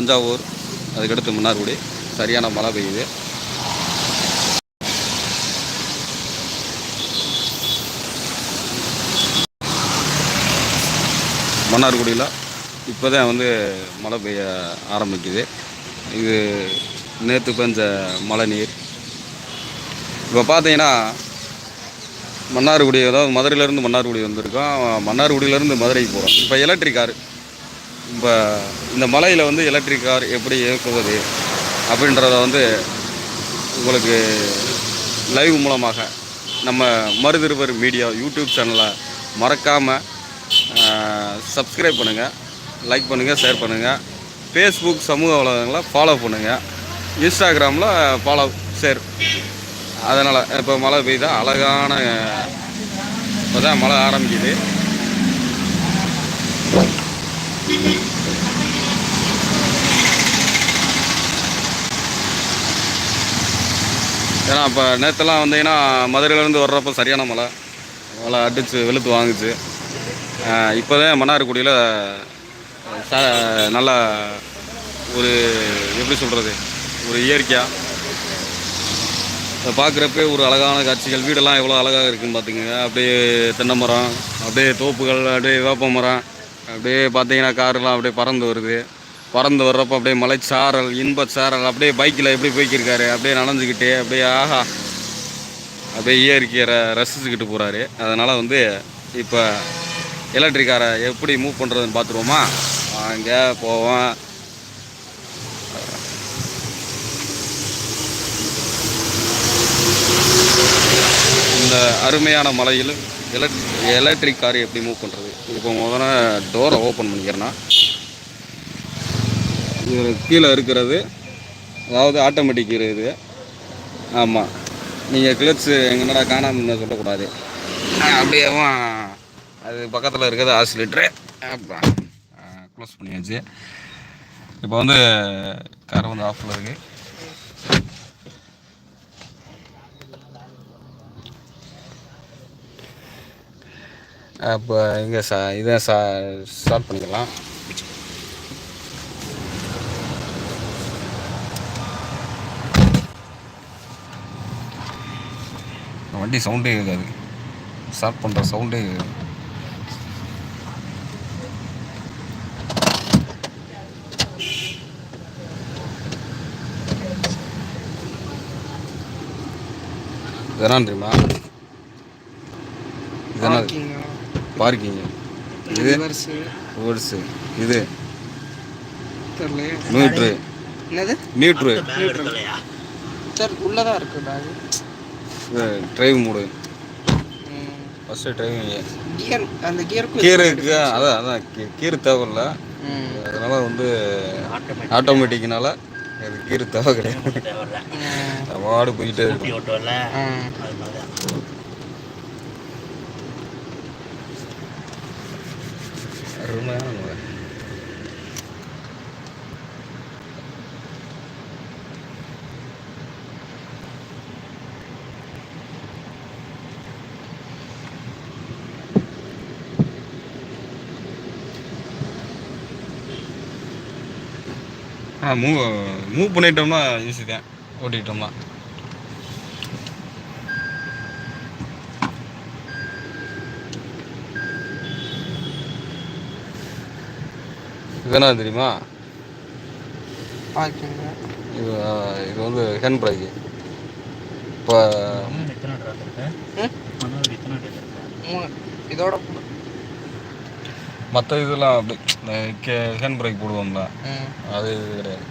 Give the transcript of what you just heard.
தஞ்சாவூர் அதுக்கடுத்து மன்னார்குடி. சரியான மழை பெய்யுது. மன்னார்குடியில் இப்போ தான் வந்து மழை பெய்ய ஆரம்பிக்குது. இது நேற்று பெஞ்ச மழை நீர். இப்போ பார்த்தீங்கன்னா மன்னார்குடி அதாவது மதுரையிலேருந்து மன்னார்குடி வந்திருக்கோம். மன்னார்குடியிலேருந்து மதுரைக்கு போகிறோம் இப்போ எலக்ட்ரிக் காரு இப்போ இந்த மலையில் வந்து எலக்ட்ரிக் கார் எப்படி இயக்குவது அப்படின்றத வந்து உங்களுக்கு லைவ் மூலமாக நம்ம மருதிருவர் மீடியா யூடியூப் சேனலை மறக்காமல் சப்ஸ்கிரைப் பண்ணுங்கள் லைக் பண்ணுங்கள் ஷேர் பண்ணுங்கள் ஃபேஸ்புக் சமூக வலைதளங்களை ஃபாலோ பண்ணுங்கள் இன்ஸ்டாகிராமில் ஃபாலோ ஷேர் அதனால் இப்போ மழை பெய்யுதா அழகான இப்போ தான் மழை ஆரம்பிக்குது. ஏன்னா இப்போ நேற்றுலாம் வந்தீங்கன்னா மதுரையிலேருந்து வர்றப்போ சரியான மழை. மழை அடித்து வெளுத்து வாங்குச்சு. இப்போ தான் மன்னார்குடியில் ச நல்லா ஒரு எப்படி சொல்கிறது ஒரு இயற்கையாக அதை பார்க்குறப்பே ஒரு அழகான காட்சிகள். வீடெல்லாம் எவ்வளோ அழகாக இருக்குன்னு பார்த்துக்கோங்க அப்படியே தென்னை மரம் அப்படியே தோப்புகள் அப்படியே வேப்ப மரம் அப்படியே பார்த்தீங்கன்னா காரெல்லாம் அப்படியே பறந்து வருது. பறந்து வர்றப்போ அப்படியே மலைச்சாரல் இன்பச்சாரல் அப்படியே பைக்கில் எப்படி போய்க்கிருக்காரு? அப்படியே நனைஞ்சுக்கிட்டே அப்படியே ஆஹா அப்படியே இயற்கையை ரசிச்சுக்கிட்டு போகிறாரு அதனால் வந்து இப்போ எலக்ட்ரிக் காரை எப்படி மூவ் பண்ணுறதுன்னு பார்த்துருவோமா? அங்கே போவோம் இந்த அருமையான மலையில் எலக் எலக்ட்ரிக் கார் எப்படி மூவ் பண்ணுறது இப்போ முதல்ல டோரை ஓப்பன் பண்ணிக்கிறேன்னா இது கீழே இருக்கிறது. அதாவது ஆட்டோமேட்டிக் இது. ஆமாம் நீங்கள் கிளச்சு எங்கன்னடா காணாமல் சொல்லக்கூடாது. அப்படியே அது பக்கத்தில் இருக்கிறது ஆசிலிட்ரு க்ளோஸ் பண்ணியாச்சு. இப்போ வந்து கார் வந்து ஆஃபில் இருக்குது அப்போ இங்கே சா இதை சா ஸ்டார்ட் பண்ணிக்கலாம். வண்டி சவுண்டே இருக்காது. ஸ்டார்ட் பண்ணுற சவுண்டே இருக்காது. இதெல்லாம் தெரியுமா? இதெல்லாம் பார்க்கிங் இது ரிவர்ஸு ரிவர்ஸு இது. நியூட்ரு. என்னது? நியூட்ரு. சார் உள்ளதான் இருக்கு back drive mode first driving gear அந்த கியருக்கு கீருக்கு அதான் அதான். கீர் தேவையில்ல. அதனால வந்து ஆட்டோமேட்டிக்னால அது கீர் தேவை கிடையாது. வாடு போயிட்டே இருக்கும். அருமையான முறை மூவ் மூவ் பண்ணிட்டோம்னா ஈஸி தான். ஓட்டிக்கிட்டோம்னா இது என்ன தெரியுமா இது இது வந்து ஹேண்ட் பிரேக்கு இப்போ இதோட மற்ற இதெல்லாம் அப்படி ஹேண்ட் பிரேக் போடுவோம்ல. அது கிடையாது.